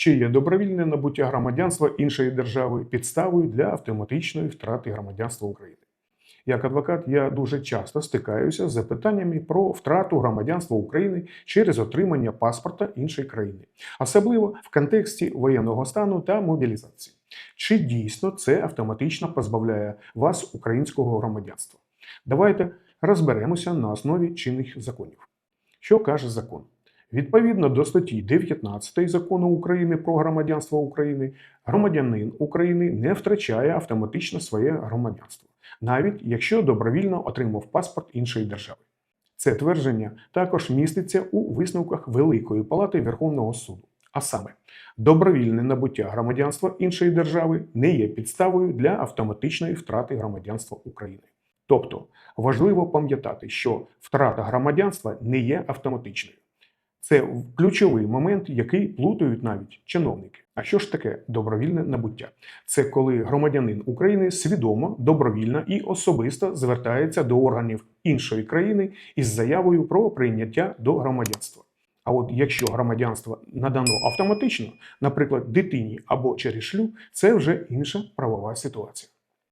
Чи є добровільне набуття громадянства іншої держави підставою для автоматичної втрати громадянства України? Як адвокат, я дуже часто стикаюся з запитаннями про втрату громадянства України через отримання паспорта іншої країни, особливо в контексті воєнного стану та мобілізації. Чи дійсно це автоматично позбавляє вас українського громадянства? Давайте розберемося на основі чинних законів. Що каже закон? Відповідно до статті 19 закону України про громадянство України, громадянин України не втрачає автоматично своє громадянство, навіть якщо добровільно отримав паспорт іншої держави. Це твердження також міститься у висновках Великої палати Верховного суду. А саме, добровільне набуття громадянства іншої держави не є підставою для автоматичної втрати громадянства України. Тобто важливо пам'ятати, що втрата громадянства не є автоматичною. Це ключовий момент, який плутають навіть чиновники. А що ж таке добровільне набуття? Це коли громадянин України свідомо, добровільно і особисто звертається до органів іншої країни із заявою про прийняття до громадянства. А от якщо громадянство надано автоматично, наприклад, дитині або через шлюб, це вже інша правова ситуація.